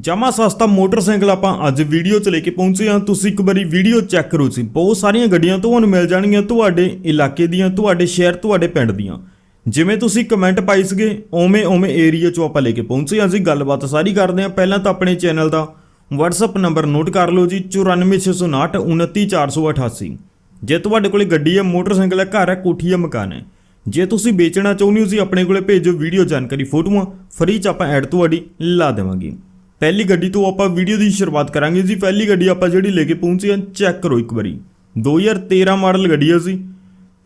ਜਮਾ ਸਸਤਾ ਮੋਟਰਸਾਈਕਲ ਆਪਾਂ ਅੱਜ ਵੀਡੀਓ 'ਚ ਲੈ ਕੇ ਪਹੁੰਚੇ ਹਾਂ। ਤੁਸੀਂ ਇੱਕ ਵਾਰੀ ਵੀਡੀਓ ਚੈੱਕ ਕਰੋ ਜੀ। ਬਹੁਤ ਸਾਰੀਆਂ ਗੱਡੀਆਂ ਤੁਹਾਨੂੰ ਮਿਲ ਜਾਣਗੀਆਂ ਤੁਹਾਡੇ ਇਲਾਕੇ ਦੀਆਂ, ਤੁਹਾਡੇ ਸ਼ਹਿਰ, ਤੁਹਾਡੇ ਪਿੰਡ ਦੀਆਂ। ਜਿਵੇਂ ਤੁਸੀਂ ਕਮੈਂਟ ਪਾਈ ਸੀਗੇ ਓਵੇਂ ਓਵੇਂ ਏਰੀਆ 'ਚੋਂ ਆਪਾਂ ਲੈ ਕੇ ਪਹੁੰਚੇ ਹਾਂ ਜੀ। ਗੱਲਬਾਤ ਸਾਰੀ ਕਰਦੇ ਹਾਂ। ਪਹਿਲਾਂ ਤਾਂ ਆਪਣੇ ਚੈਨਲ ਦਾ WhatsApp ਨੰਬਰ ਨੋਟ ਕਰ ਲਓ ਜੀ। 94659 29488 ਜੇ ਤੁਹਾਡੇ ਕੋਲੇ ਗੱਡੀ ਹੈ, ਮੋਟਰਸਾਈਕਲ ਹੈ, ਘਰ ਹੈ, ਕੋਠੀ ਹੈ, ਮਕਾਨ ਹੈ। ਜੇ ਤੁਸੀਂ ਵੇਚਣਾ ਚਾਹੁੰਦੇ ਹੋ ਜੀ, ਆਪਣੇ ਕੋਲੇ ਭੇਜੋ ਵੀਡੀਓ ਜਾਣਕਾਰੀ ਫੋਟੋਆਂ। ਫ੍ਰੀ ਚ ਆਪਾਂ ਐਡ ਤੁਹਾਡੀ ਲਾ ਦੇਵਾਂਗੇ। ਪਹਿਲੀ ਗੱਡੀ ਤੋਂ ਆਪਾਂ ਵੀਡੀਓ ਦੀ ਸ਼ੁਰੂਆਤ ਕਰਾਂਗੇ ਜੀ। ਪਹਿਲੀ ਗੱਡੀ ਆਪਾਂ ਜਿਹੜੀ ਲੈ ਕੇ ਪਹੁੰਚੇ ਹਾਂ ਚੈੱਕ ਕਰੋ ਇੱਕ ਵਾਰੀ। 2013 ਮਾਡਲ ਗੱਡੀ ਹੈ ਸੀ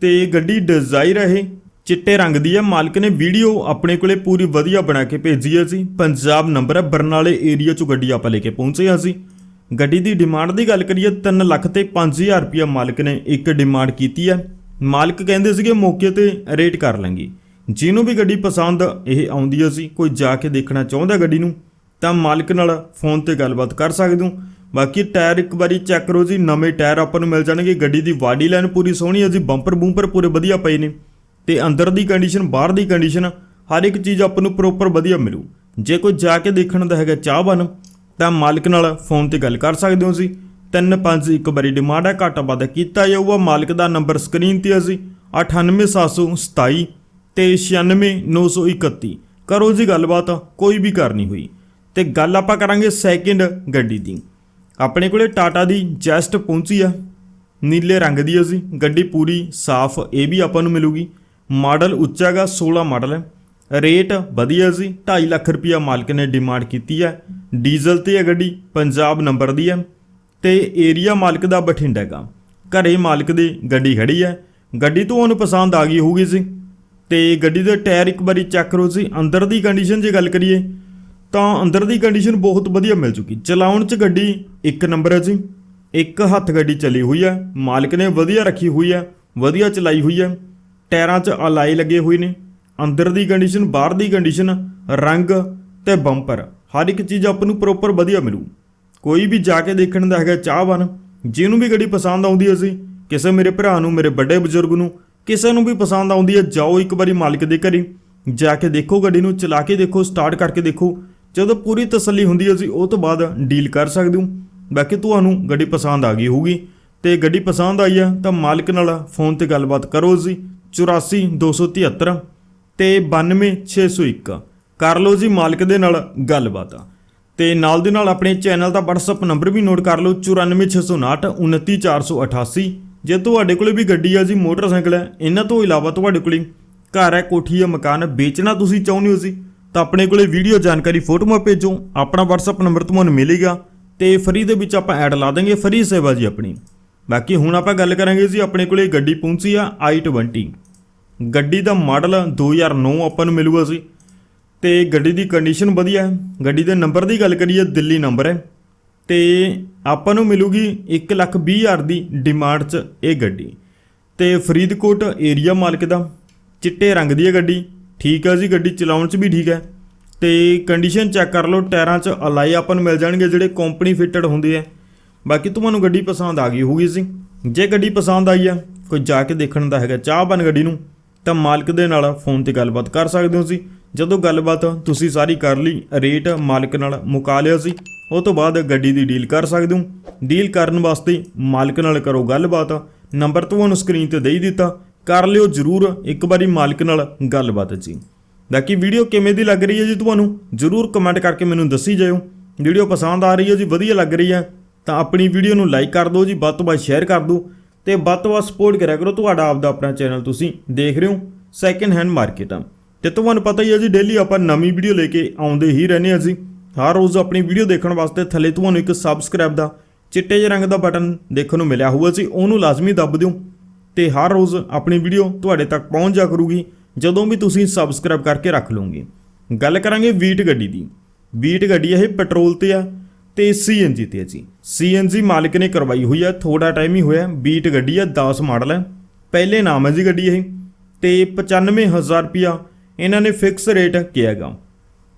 ਤੇ ਗੱਡੀ ਡਿਜ਼ਾਇਰ ਹੈ ਇਹ, ਚਿੱਟੇ ਰੰਗ ਦੀ ਹੈ ਮਾਲਕ ਨੇ ਵੀਡੀਓ ਆਪਣੇ ਕੋਲੇ ਪੂਰੀ ਵਧੀਆ ਬਣਾ ਕੇ ਭੇਜੀ ਹੈ ਸੀ ਪੰਜਾਬ ਨੰਬਰ ਹੈ ਬਰਨਾਲੇ ਏਰੀਆ ਚੋਂ ਗੱਡੀ ਆਪਾਂ ਲੈ ਕੇ ਪਹੁੰਚੇ ਹਾਂ ਸੀ ਗੱਡੀ ਦੀ ਡਿਮਾਂਡ ਦੀ ਗੱਲ ਕਰੀਏ 3 ਲੱਖ ਤੇ 5000 ਰੁਪਇਆ ਮਾਲਕ ਨੇ ਇੱਕ ਡਿਮਾਂਡ ਕੀਤੀ ਹੈ ਮਾਲਕ ਕਹਿੰਦੇ ਸੀਗੇ, ਮੌਕੇ ਤੇ ਰੇਟ ਕਰ ਲਾਂਗੇ। ਜਿਹਨੂੰ ਵੀ ਗੱਡੀ ਪਸੰਦ ਇਹ ਆਉਂਦੀ ਹੈ ਸੀ ਕੋਈ ਜਾ ਕੇ ਦੇਖਣਾ ਚਾਹੁੰਦਾ ਗੱਡੀ ਨੂੰ ਤਾਂ ਮਾਲਕ ਨਾਲ ਫੋਨ ਤੇ ਗੱਲਬਾਤ ਕਰ ਸਕਦੇ ਹੋ। ਬਾਕੀ ਟਾਇਰ ਇੱਕ ਵਾਰੀ ਚੈੱਕ ਕਰੋ ਜੀ, ਨਵੇਂ ਟਾਇਰ ਆਪਾਂ ਨੂੰ ਮਿਲ ਜਾਣਗੇ। ਗੱਡੀ ਦੀ ਬਾਡੀ ਲਾਈਨ ਪੂਰੀ ਸੋਹਣੀ ਹੈ ਜੀ, ਬੰਪਰ ਬੂੰਪਰ ਪੂਰੇ ਵਧੀਆ ਪਏ ਨੇ। ਤੇ ਅੰਦਰ ਦੀ ਕੰਡੀਸ਼ਨ ਬਾਹਰ ਦੀ ਕੰਡੀਸ਼ਨ ਹਰ ਇੱਕ ਚੀਜ਼ ਆਪਾਂ ਨੂੰ ਪ੍ਰੋਪਰ ਵਧੀਆ ਮਿਲੂ। ਜੇ ਕੋਈ ਜਾ ਕੇ ਦੇਖਣ ਦਾ ਹੈਗਾ ਚਾਹਵਾਨ, ਤਾਂ ਮਾਲਕ ਨਾਲ ਫੋਨ ਤੇ ਗੱਲ ਕਰ ਸਕਦੇ ਹੋ ਜੀ। ਤਿੰਨ ਪੰਜ ਇੱਕ ਵਾਰੀ ਡਿਮਾਂਡ ਹੈ, ਘੱਟ ਵੱਧ ਕੀਤਾ ਜਾਊਗਾ। ਮਾਲਕ ਦਾ ਨੰਬਰ ਸਕਰੀਨ ਤੇ ਅਸੀਂ 98727 ਤੇ 96931 ਕਰੋ ਜੀ ਗੱਲਬਾਤ, ਕੋਈ ਵੀ ਕਰਨੀ ਹੋਈ। ਤੇ ਗੱਲ ਆਪਾਂ ਕਰਾਂਗੇ ਸੈਕਿੰਡ ਗੱਡੀ ਦੀ। ਆਪਣੇ ਕੋਲੇ ਟਾਟਾ ਦੀ ਜੈਸਟ ਪਹੁੰਚੀ ਆ। ਨੀਲੇ ਰੰਗ ਦੀ ਆ ਸੀ ਗੱਡੀ ਪੂਰੀ ਸਾਫ਼, ਇਹ ਵੀ ਆਪਾਂ ਨੂੰ ਮਿਲੂਗੀ। ਮਾਡਲ ਉੱਚਾ ਹੈਗਾ 16 ਮਾਡਲ ਹੈ। ਰੇਟ ਵਧੀਆ ਸੀ 2.5 ਲੱਖ ਰੁਪਇਆ ਮਾਲਕ ਨੇ ਡਿਮਾਂਡ ਕੀਤੀ ਹੈ ਡੀਜ਼ਲ ਤੇ ਹੈ ਗੱਡੀ, ਪੰਜਾਬ ਨੰਬਰ ਦੀ ਹੈ ਤੇ ਏਰੀਆ ਮਾਲਕ ਦਾ ਬਠਿੰਡਾ ਹੈਗਾ। ਘਰੇ ਮਾਲਕ ਦੀ ਗੱਡੀ ਖੜੀ ਹੈ ਗੱਡੀ ਤੋਂ ਉਹਨੂੰ ਪਸੰਦ ਆ ਗਈ ਹੋਊਗੀ ਸੀ ਤੇ ਗੱਡੀ ਦੇ ਟਾਇਰ ਇੱਕ ਵਾਰੀ ਚੈੱਕ ਕਰੋ ਸੀ ਅੰਦਰ ਦੀ ਕੰਡੀਸ਼ਨ ਜੇ ਗੱਲ ਕਰੀਏ ਤਾਂ ਅੰਦਰ ਦੀ ਕੰਡੀਸ਼ਨ ਬਹੁਤ ਵਧੀਆ ਮਿਲ ਚੁੱਕੀ। ਚਲਾਉਣ 'ਚ ਗੱਡੀ ਇੱਕ ਨੰਬਰ ਹੈ ਜੀ। ਇੱਕ ਹੱਥ ਗੱਡੀ ਚਲੀ ਹੋਈ ਹੈ। ਮਾਲਕ ਨੇ ਵਧੀਆ ਰੱਖੀ ਹੋਈ ਹੈ। ਵਧੀਆ ਚਲਾਈ ਹੋਈ ਹੈ। ਟਾਇਰਾਂ 'ਚ ਅਲਾਈ ਲੱਗੇ ਹੋਏ ਨੇ। ਅੰਦਰ ਦੀ ਕੰਡੀਸ਼ਨ ਬਾਹਰ ਦੀ ਕੰਡੀਸ਼ਨ ਰੰਗ ਤੇ ਬੰਪਰ ਹਰ ਇੱਕ ਚੀਜ਼ ਆਪ ਨੂੰ ਪ੍ਰੋਪਰ ਵਧੀਆ ਮਿਲੂ। ਕੋਈ ਵੀ ਜਾ ਕੇ ਦੇਖਣ ਦਾ ਹੈਗਾ ਚਾਹਵਾਨ, ਜਿਹਨੂੰ ਵੀ ਗੱਡੀ ਪਸੰਦ ਆਉਂਦੀ ਹੈ ਸੀ ਕਿਸੇ ਮੇਰੇ ਭਰਾ ਨੂੰ, ਮੇਰੇ ਵੱਡੇ ਬਜ਼ੁਰਗ ਨੂੰ, ਕਿਸੇ ਨੂੰ ਵੀ ਪਸੰਦ ਆਉਂਦੀ ਹੈ, ਜਾਓ ਇੱਕ ਵਾਰੀ ਮਾਲਕ ਦੇ ਘਰੇ। ਜਾ ਕੇ ਦੇਖੋ ਗੱਡੀ ਨੂੰ, ਚਲਾ ਕੇ ਦੇਖੋ ਸਟਾਰਟ ਕਰਕੇ ਦੇਖੋ। ਜਦੋਂ ਪੂਰੀ ਤਸੱਲੀ ਹੁੰਦੀ ਹੈ ਜੀ ਉਹ ਤੋਂ ਬਾਅਦ ਡੀਲ ਕਰ ਸਕਦੇ ਹੋ। ਬਾਕੀ ਤੁਹਾਨੂੰ ਗੱਡੀ ਪਸੰਦ ਆ ਗਈ ਹੋਊਗੀ। ਤੇ ਗੱਡੀ ਪਸੰਦ ਆਈ ਆ ਤਾਂ ਮਾਲਕ ਨਾਲ ਫੋਨ ਤੇ ਗੱਲਬਾਤ ਕਰੋ ਜੀ। 84273 ਤੇ 92601 ਕਰ ਲਓ ਜੀ ਮਾਲਕ ਦੇ ਨਾਲ ਗੱਲਬਾਤ। ਤੇ ਨਾਲ ਦੇ ਨਾਲ ਆਪਣੇ ਚੈਨਲ ਦਾ WhatsApp ਨੰਬਰ ਵੀ ਨੋਟ ਕਰ ਲਓ 94659 29488 ਜੇ ਤੁਹਾਡੇ ਕੋਲੇ ਵੀ ਗੱਡੀ ਆ ਜੀ, ਮੋਟਰਸਾਈਕਲ ਹੈ, ਇਹਨਾਂ ਤੋਂ ਇਲਾਵਾ ਤੁਹਾਡੇ ਕੋਲੇ ਘਰ ਹੈ, ਕੋਠੀ ਹੈ, ਮਕਾਨ ਵੇਚਣਾ ਤੁਸੀਂ ਚਾਹੁੰਦੇ ਹੋ ਜੀ। ਤਾਂ ਆਪਣੇ ਕੋਲੇ ਵੀਡੀਓ ਜਾਣਕਾਰੀ ਫੋਟੋਆਂ ਭੇਜੋ, ਆਪਣਾ WhatsApp ਨੰਬਰ ਤੁਹਾਨੂੰ ਮਿਲੇਗਾ ਤੇ ਫਰੀ ਦੇ ਵਿੱਚ ਆਪਾਂ ਐਡ ਲਾ ਦਾਂਗੇ, ਫਰੀ ਸੇਵਾ ਜੀ ਆਪਣੀ। ਬਾਕੀ ਹੁਣ ਆਪਾਂ ਗੱਲ ਕਰਾਂਗੇ ਜੀ, ਆਪਣੇ ਕੋਲੇ ਗੱਡੀ ਪਹੁੰਚੀ ਆ i20 ਗੱਡੀ ਦਾ ਮਾਡਲ 2009 ਆਪਾਂ ਨੂੰ ਮਿਲੂਗਾ ਜੀ। ਤੇ ਗੱਡੀ ਦੀ ਕੰਡੀਸ਼ਨ ਵਧੀਆ ਹੈ। ਗੱਡੀ ਦੇ ਨੰਬਰ ਦੀ ਗੱਲ ਕਰੀਏ, ਦਿੱਲੀ ਨੰਬਰ ਹੈ। ਤੇ ਆਪਾਂ ਨੂੰ ਮਿਲੂਗੀ 120000 ਦੀ ਡਿਮਾਂਡ 'ਚ ਇਹ ਗੱਡੀ। ਤੇ ਫਰੀਦਕੋਟ ਏਰੀਆ ਮਾਲਕ ਦਾ, ਚਿੱਟੇ ਰੰਗ ਦੀ ਹੈ ਗੱਡੀ। ਠੀਕ ਹੈ ਜੀ, ਗੱਡੀ ਚਲਾਉਣ 'ਚ ਵੀ ਠੀਕ ਹੈ। ਤੇ ਕੰਡੀਸ਼ਨ ਚੈੱਕ ਕਰ ਲਓ, ਟਾਇਰਾਂ 'ਚ ਅਲਾਈ ਆਪਾਂ ਨੂੰ ਮਿਲ ਜਾਣਗੇ ਜਿਹੜੇ ਕੰਪਨੀ ਫਿਟਡ ਹੁੰਦੇ ਆ। ਬਾਕੀ ਤੁਹਾਨੂੰ ਗੱਡੀ ਪਸੰਦ ਆ ਗਈ ਹੋਊਗੀ ਸੀ ਜੇ ਗੱਡੀ ਪਸੰਦ ਆਈ ਆ, ਕੋਈ ਜਾ ਕੇ ਦੇਖਣ ਦਾ ਹੈਗਾ, ਚਾਹ ਬਨ ਗੱਡੀ ਨੂੰ, ਤਾਂ ਮਾਲਕ ਦੇ ਨਾਲ ਫੋਨ ਤੇ ਗੱਲਬਾਤ ਕਰ ਸਕਦੇ ਹੋ ਸੀ ਜਦੋਂ ਗੱਲਬਾਤ ਤੁਸੀਂ ਸਾਰੀ ਕਰ ਲਈ, ਰੇਟ ਮਾਲਕ ਨਾਲ ਮੁਕਾ ਲਿਆ ਸੀ ਉਹ ਤੋਂ ਬਾਅਦ ਗੱਡੀ ਦੀ ਡੀਲ ਕਰ ਸਕਦੇ ਹੋ। ਡੀਲ ਕਰਨ ਵਾਸਤੇ ਮਾਲਕ ਨਾਲ ਕਰੋ ਗੱਲਬਾਤ। ਨੰਬਰ ਤੁਹਾਨੂੰ ਸਕਰੀਨ ਤੇ ਦੇ ਦਿੱਤਾ। ਕਰ ਲਿਓ ਜਰੂਰ ਇੱਕ ਵਾਰੀ ਮਾਲਕ ਨਾਲ ਗੱਲਬਾਤ ਜੀ। ਬਾਕੀ ਵੀਡੀਓ ਕਿਵੇਂ ਦੀ ਲੱਗ ਰਹੀ ਹੈ ਜੀ ਤੁਹਾਨੂੰ ਜਰੂਰ ਕਮੈਂਟ ਕਰਕੇ ਮੈਨੂੰ ਦੱਸੀ ਜਾਇਓ। ਵੀਡੀਓ ਪਸੰਦ ਆ ਰਹੀ ਹੈ ਜੀ, ਵਧੀਆ ਲੱਗ ਰਹੀ ਹੈ, ਤਾਂ ਆਪਣੀ ਵੀਡੀਓ ਨੂੰ ਲਾਈਕ ਕਰ ਦਿਓ ਜੀ, ਵੱਧ ਤੋਂ ਵੱਧ ਸ਼ੇਅਰ ਕਰ ਦਿਓ ਤੇ ਵੱਧ ਤੋਂ ਵੱਧ ਸਪੋਰਟ ਕਰਿਆ ਕਰੋ ਤੁਹਾਡਾ ਆਪਦਾ ਆਪਣਾ ਚੈਨਲ ਤੁਸੀਂ ਦੇਖ ਰਹੇ ਹੋ ਸੈਕਿੰਡ ਹੈਂਡ ਮਾਰਕੀਟ ਆ। ਤੇ ਤੁਹਾਨੂੰ ਪਤਾ ਹੀ ਹੈ ਜੀ ਡੇਲੀ ਆਪਾਂ ਨਵੀਂ ਵੀਡੀਓ ਲੈ ਕੇ ਆਉਂਦੇ ਹੀ ਰਹਿੰਦੇ ਹਾਂ ਜੀ। ਹਰ ਰੋਜ਼ ਆਪਣੀ ਵੀਡੀਓ ਦੇਖਣ ਵਾਸਤੇ ਥੱਲੇ ਤੁਹਾਨੂੰ ਇੱਕ ਸਬਸਕ੍ਰਾਈਬ ਦਾ ਚਿੱਟੇ ਜਿਹੇ ਰੰਗ ਦਾ ਬਟਨ ਦੇਖਣ ਨੂੰ ਮਿਲਿਆ ਹੋਊਗਾ ਸੀ ਉਹਨੂੰ ਲਾਜ਼ਮੀ ਦੱਬ ਦਿਓ। ਤੇ ਹਰ ਰੋਜ਼ ਆਪਣੀ ਵੀਡੀਓ ਤੁਹਾਡੇ ਤੱਕ ਪਹੁੰਚ ਜਾ ਕਰੂਗੀ, ਜਦੋਂ ਵੀ ਤੁਸੀਂ ਸਬਸਕ੍ਰਾਈਬ ਕਰਕੇ ਰੱਖ ਲਓਗੇ। ਗੱਲ ਕਰਾਂਗੇ ਵੀਟ ਗੱਡੀ ਦੀ। ਵੀਟ ਗੱਡੀ ਇਹ ਪੈਟਰੋਲ ਤੇ ਆ ਤੇ ਸੀਐਨਜੀ ਤੇ ਆ ਜੀ। ਸੀਐਨਜੀ ਮਾਲਕ ਨੇ ਕਰਵਾਈ ਹੋਈ ਆ ਥੋੜਾ ਟਾਈਮ ਹੀ ਹੋਇਆ, ਵੀਟ ਗੱਡੀ ਆ 10 ਮਾਡਲ ਹੈ ਪਹਿਲੇ ਨਾਮ ਹੈ ਜੀ ਗੱਡੀ ਇਹ। ਤੇ 95000 ਰੁਪਿਆ ਇਹਨਾਂ ਨੇ ਫਿਕਸ ਰੇਟ ਕਿਹਾਗਾ।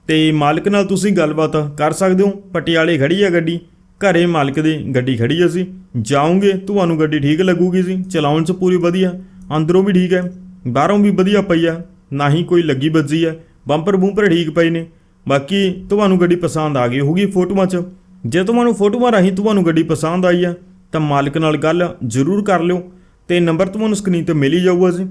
ਤੇ ਮਾਲਕ ਨਾਲ ਤੁਸੀਂ ਗੱਲਬਾਤ ਕਰ ਸਕਦੇ ਹੋ, ਪਟਿਆਲੇ ਖੜੀ ਆ ਗੱਡੀ। ਘਰੇ ਮਾਲਕ ਦੀ ਗੱਡੀ ਖੜੀ ਆ ਸੀ। ਜਾਓਗੇ ਤੁਹਾਨੂੰ ਗੱਡੀ ਠੀਕ ਲੱਗੂਗੀ ਜੀ ਚਲਾਉਣ 'ਚ ਪੂਰੀ ਵਧੀਆ, ਅੰਦਰੋਂ ਵੀ ਠੀਕ ਹੈ, ਬਾਹਰੋਂ ਵੀ ਵਧੀਆ ਪਈ ਆ। ਨਾ ਹੀ ਕੋਈ ਲੱਗੀ ਬੱਜੀ ਹੈ ਬੰਪਰ ਬੂੰਪਰ ਠੀਕ ਪਏ ਨੇ। ਬਾਕੀ ਤੁਹਾਨੂੰ ਗੱਡੀ ਪਸੰਦ ਆ ਗਈ ਹੋਊਗੀ ਫੋਟੋਆਂ 'ਚ। ਜੇ ਤੁਹਾਨੂੰ ਫੋਟੋਆਂ ਰਾਹੀਂ ਤੁਹਾਨੂੰ ਗੱਡੀ ਪਸੰਦ ਆਈ ਹੈ ਤਾਂ ਮਾਲਕ ਨਾਲ ਗੱਲ ਜ਼ਰੂਰ ਕਰ ਲਿਓ ਤੇ ਨੰਬਰ ਤੁਹਾਨੂੰ ਸਕਰੀਨ ਤੇ ਮਿਲ ਹੀ ਜਾਊਗਾ ਜੀ।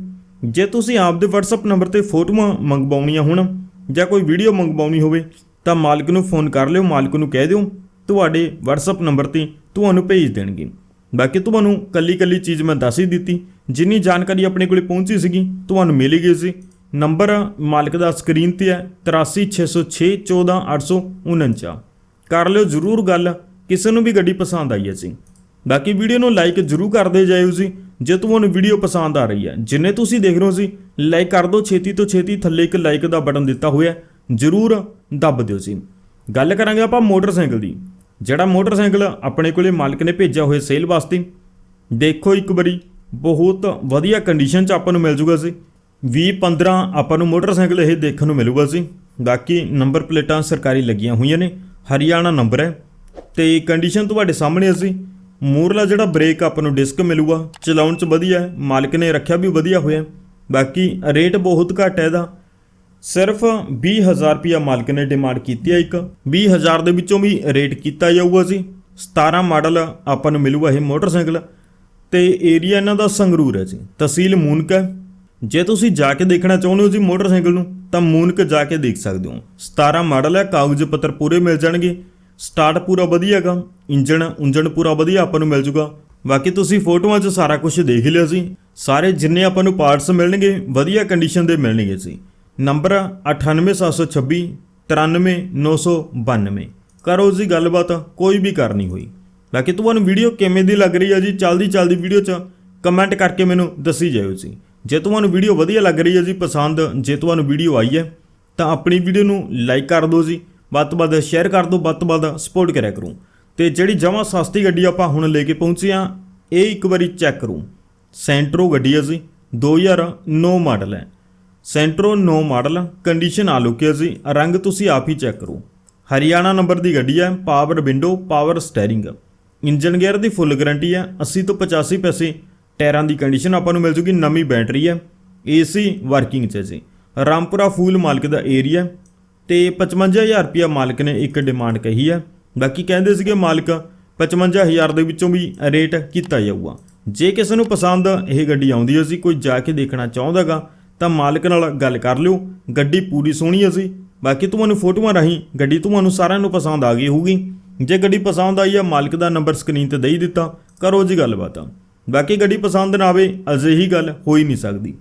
ਜੇ ਤੁਸੀਂ ਆਪਦੇ WhatsApp ਨੰਬਰ ਤੇ ਫੋਟੋਆਂ ਮੰਗਵਾਉਣੀਆਂ ਹੋਣ ਜਾਂ ਕੋਈ ਵੀਡੀਓ ਮੰਗਵਾਉਣੀ ਹੋਵੇ, ਤਾਂ ਮਾਲਕ ਨੂੰ ਫੋਨ ਕਰ ਲਿਓ, ਮਾਲਕ ਨੂੰ ਕਹਿ ਦਿਓ। ਤੁਹਾਡੇ WhatsApp ਨੰਬਰ ਤੇ ਤੁਹਾਨੂੰ ਭੇਜ ਦੇਣਗੇ। ਬਾਕੀ ਤੁਹਾਨੂੰ ਕੱਲੀ ਕੱਲੀ ਚੀਜ਼ ਮੈਂ ਦੱਸ ਹੀ ਦਿੱਤੀ। ਜਿੰਨੀ ਜਾਣਕਾਰੀ ਆਪਣੇ ਕੋਲੇ ਪਹੁੰਚੀ ਸੀਗੀ, ਤੁਹਾਨੂੰ ਮਿਲ ਗਈ ਸੀ। ਨੰਬਰ ਮਾਲਕ ਦਾ ਸਕਰੀਨ ਤੇ ਹੈ 8360614849 ਕਰ ਲਿਓ ਜ਼ਰੂਰ ਗੱਲ, ਕਿਸੇ ਨੂੰ ਵੀ ਗੱਡੀ ਪਸੰਦ ਆਈ ਹੈ ਜੀ। ਬਾਕੀ ਵੀਡੀਓ ਨੂੰ ਲਾਈਕ ਜ਼ਰੂਰ ਕਰਦੇ ਜਾਇਓ ਜੀ, ਜੇ ਤੁਹਾਨੂੰ ਵੀਡੀਓ ਪਸੰਦ ਆ ਰਹੀ ਹੈ। ਜਿੰਨੇ ਤੁਸੀਂ ਦੇਖ ਰਹੇ ਹੋ ਜੀ, ਲਾਈਕ ਕਰ ਦਿਓ, ਛੇਤੀ ਤੋਂ ਛੇਤੀ ਥੱਲੇ ਇੱਕ ਲਾਈਕ ਦਾ ਬਟਨ ਦਿੱਤਾ ਹੋਇਆ ਜ਼ਰੂਰ ਦੱਬ ਦਿਓ ਜੀ। ਗੱਲ ਕਰਾਂਗੇ ਆਪਾਂ ਮੋਟਰਸਾਈਕਲ ਦੀ। ਜਿਹੜਾ ਮੋਟਰਸਾਈਕਲ ਆਪਣੇ ਕੋਲੇ ਮਾਲਕ ਨੇ ਭੇਜਿਆ ਹੋਇਆ ਸੇਲ ਵਾਸਤੇ, ਦੇਖੋ ਇੱਕ ਵਾਰੀ, ਬਹੁਤ ਵਧੀਆ ਕੰਡੀਸ਼ਨ 'ਚ ਆਪਾਂ ਨੂੰ ਮਿਲ ਜੂਗਾ ਸੀ 20 15 ਆਪਾਂ ਨੂੰ ਮੋਟਰਸਾਈਕਲ ਇਹ ਦੇਖਣ ਨੂੰ ਮਿਲੂਗਾ ਸੀ ਬਾਕੀ ਨੰਬਰ ਪਲੇਟਾਂ ਸਰਕਾਰੀ ਲੱਗੀਆਂ ਹੋਈਆਂ ਨੇ, ਹਰਿਆਣਾ ਨੰਬਰ ਹੈ। ਤੇ ਕੰਡੀਸ਼ਨ ਤੁਹਾਡੇ ਸਾਹਮਣੇ ਅਸੀਂ ਮੂਰਲਾ ਜਿਹੜਾ ਬ੍ਰੇਕ ਆਪਾਂ ਨੂੰ ਡਿਸਕ ਮਿਲੂਗਾ, ਚਲਾਉਣ 'ਚ ਵਧੀਆ ਹੈ, ਮਾਲਕ ਨੇ ਰੱਖਿਆ ਵੀ ਵਧੀਆ ਹੋਇਆ। ਬਾਕੀ ਰੇਟ ਬਹੁਤ ਘੱਟ ਹੈ ਇਹਦਾ। ਸਿਰਫ 20000 ਰੁਪਿਆ ਮਾਲਕ ਨੇ ਡਿਮਾਂਡ ਕੀਤੀ ਹੈ ਇੱਕ। 20000 ਦੇ ਵਿੱਚੋਂ ਵੀ ਰੇਟ ਕੀਤਾ ਜਾਊਗਾ ਜੀ। 17 ਮਾਡਲ ਆਪਾਂ ਨੂੰ ਮਿਲੂਗਾ ਇਹ ਮੋਟਰਸਾਈਕਲ। ਤੇ ਏਰੀਆ ਇਹਨਾਂ ਦਾ ਸੰਗਰੂਰ ਹੈ ਜੀ। ਤਹਿਸੀਲ ਮੂਨਕ ਹੈ। ਜੇ ਤੁਸੀਂ ਜਾ ਕੇ ਦੇਖਣਾ ਚਾਹੁੰਦੇ ਹੋ ਜੀ ਮੋਟਰਸਾਈਕਲ ਨੂੰ, ਤਾਂ ਮੂਨਕ ਜਾ ਕੇ ਦੇਖ ਸਕਦੇ ਹੋ। 17 ਮਾਡਲ ਹੈ, ਕਾਗਜ਼ ਪੱਤਰ ਪੂਰੇ ਮਿਲ ਜਾਣਗੇ। ਸਟਾਰਟ ਪੂਰਾ ਵਧੀਆ ਹੈਗਾ। ਇੰਜਣ, ਉਂਜਣ ਪੂਰਾ ਵਧੀਆ ਆਪਾਂ ਨੂੰ ਮਿਲ ਜੂਗਾ। ਬਾਕੀ ਤੁਸੀਂ ਫੋਟੋਆਂ 'ਚ ਸਾਰਾ ਕੁਝ ਦੇਖ ਲਿਆ ਸੀ ਸਾਰੇ ਜਿੰਨੇ ਆਪਾਂ ਨੂੰ ਪਾਰਟਸ ਮਿਲਣਗੇ, ਵਧੀਆ ਕੰਡੀਸ਼ਨ ਦੇ ਮਿਲਣਗੇ ਜੀ। ਨੰਬਰ 98726 93992 ਕਰੋ ਜੀ ਗੱਲਬਾਤ, ਕੋਈ ਵੀ ਕਰਨੀ ਹੋਈ। ਬਾਕੀ ਤੁਹਾਨੂੰ ਵੀਡੀਓ ਕਿਵੇਂ ਦੀ ਲੱਗ ਰਹੀ ਹੈ ਜੀ, ਚਲਦੀ ਚਲਦੀ ਵੀਡੀਓ 'ਚ ਕਮੈਂਟ ਕਰਕੇ ਮੈਨੂੰ ਦੱਸੀ ਜਾਇਓ ਜੀ। ਜੇ ਤੁਹਾਨੂੰ ਵੀਡੀਓ ਵਧੀਆ ਲੱਗ ਰਹੀ ਹੈ ਜੀ, ਪਸੰਦ, ਜੇ ਤੁਹਾਨੂੰ ਵੀਡੀਓ ਆਈ ਹੈ, ਤਾਂ ਆਪਣੀ ਵੀਡੀਓ ਨੂੰ ਲਾਈਕ ਕਰ ਦਿਓ ਜੀ। ਵੱਧ ਤੋਂ ਵੱਧ ਸ਼ੇਅਰ ਕਰ ਦਿਓ, ਵੱਧ ਤੋਂ ਵੱਧ ਸਪੋਰਟ ਕਰਿਆ ਕਰੋ। ਤੇ ਜਿਹੜੀ ਜਮਾਂ ਸਸਤੀ ਗੱਡੀ ਆਪਾਂ ਹੁਣ ਲੈ ਕੇ ਪਹੁੰਚੇ ਆ, ਇਹ ਇੱਕ ਵਾਰੀ ਚੈੱਕ ਕਰੋ। ਸੈਂਟਰੋ ਗੱਡੀ ਹੈ ਜੀ 2009 ਮਾਡਲ ਹੈ। ਸੈਂਟਰੋ 9 ਮਾਡਲ ਕੰਡੀਸ਼ਨ ਆ ਲੁਕੀ ਜੀ ਰੰਗ ਤੁਸੀਂ ਆਪ ਹੀ ਚੈੱਕ ਕਰੋ। ਹਰਿਆਣਾ ਨੰਬਰ ਦੀ ਗੱਡੀ ਹੈ power window power steering engine gear ਦੀ ਫੁੱਲ ਗਾਰੰਟੀ ਹੈ 80 ਤੋਂ 85 ਪੈਸੇ। ਟਾਇਰਾਂ ਦੀ ਕੰਡੀਸ਼ਨ ਆਪਾਂ ਨੂੰ ਮਿਲ ਜੂਗੀ, ਨਵੀਂ ਬੈਟਰੀ ਹੈ। ਏਸੀ ਵਰਕਿੰਗ ਚ ਹੈ ਜੀ। ਰਾਮਪੁਰਾ ਫੂਲ ਮਾਲਕ ਦਾ ਏਰੀਆ ਤੇ 55000 ਰੁਪਿਆ ਮਾਲਕ ਨੇ ਇੱਕ ਡਿਮਾਂਡ ਕਹੀ ਹੈ। ਬਾਕੀ ਕਹਿੰਦੇ ਸੀਗੇ ਮਾਲਕ 55000 ਦੇ ਵਿੱਚੋਂ ਵੀ ਰੇਟ ਕੀਤਾ ਜਾਊਗਾ। ਜੇ ਕਿਸੇ ਨੂੰ ਪਸੰਦ ਇਹ ਗੱਡੀ ਆਉਂਦੀ ਹੈ ਸੀ ਕੋਈ ਜਾ ਕੇ ਦੇਖਣਾ ਚਾਹੁੰਦਾਗਾ ਤਾਂ ਮਾਲਕ ਨਾਲ ਗੱਲ ਕਰ ਲਿਓ। ਗੱਡੀ ਪੂਰੀ ਸੋਹਣੀ ਹੈ ਸੀ ਬਾਕੀ ਤੁਹਾਨੂੰ ਫੋਟੋਆਂ ਰਾਹੀਂ ਗੱਡੀ ਤੁਹਾਨੂੰ ਸਾਰਿਆਂ ਨੂੰ ਪਸੰਦ ਆ ਗਈ ਹੋਊਗੀ। ਜੇ ਗੱਡੀ ਪਸੰਦ ਆਈ ਹੈ ਮਾਲਕ ਦਾ ਨੰਬਰ ਸਕਰੀਨ ਤੇ ਦੇਈ ਦਿੱਤਾ। ਕਰੋ ਜੀ ਗੱਲਬਾਤ। ਬਾਕੀ ਗੱਡੀ ਪਸੰਦ ਨਾ ਆਵੇ, ਅਜਿਹੀ ਗੱਲ ਹੋ ਹੀ ਨਹੀਂ ਸਕਦੀ।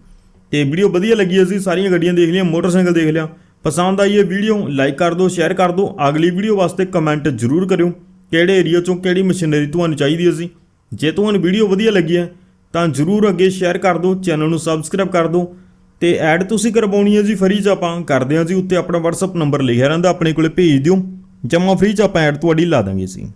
ਤੇ ਵੀਡੀਓ ਵਧੀਆ ਲੱਗੀ ਅਸੀਂ ਸਾਰੀਆਂ ਗੱਡੀਆਂ ਦੇਖ ਲਈਆਂ, ਮੋਟਰਸਾਈਕਲ ਦੇਖ ਲਿਆ। ਪਸੰਦ ਆਈ ਹੈ ਵੀਡੀਓ, ਲਾਈਕ ਕਰ ਦਿਓ, ਸ਼ੇਅਰ ਕਰ ਦਿਓ। ਅਗਲੀ ਵੀਡੀਓ ਵਾਸਤੇ ਕਮੈਂਟ ਜ਼ਰੂਰ ਕਰਿਓ। ਕਿਹੜੇ ਏਰੀਆ ਚੋਂ ਕਿਹੜੀ ਮਸ਼ੀਨਰੀ ਤੁਹਾਨੂੰ ਚਾਹੀਦੀ ਹੈ ਸੀ ਜੇ ਤੁਹਾਨੂੰ ਵੀਡੀਓ ਵਧੀਆ ਲੱਗੀ ਹੈ ਤਾਂ ਜ਼ਰੂਰ ਅੱਗੇ ਸ਼ੇਅਰ ਕਰ ਦਿਓ, ਚੈਨਲ ਨੂੰ ਸਬਸਕ੍ਰਾਈਬ ਕਰ ਦਿਓ। ਤੇ ਐਡ ਤੁਸੀਂ ਕਰਵਾਉਣੀ ਹੈ ਜੀ, ਫਰੀ ਚ ਆਪਾਂ ਕਰਦੇ ਹਾਂ ਜੀ, ਉੱਤੇ ਆਪਣਾ WhatsApp ਨੰਬਰ ਲਿਖਿਆ ਰਹਿੰਦਾ, ਆਪਣੇ ਕੋਲੇ ਭੇਜ ਦਿਓ। ਜਮਾ ਫ੍ਰੀ ਚ ਆਪਾਂ ਐਡ ਤੁਹਾਡੀ ਲਾ ਦਾਂਗੇ ਜੀ।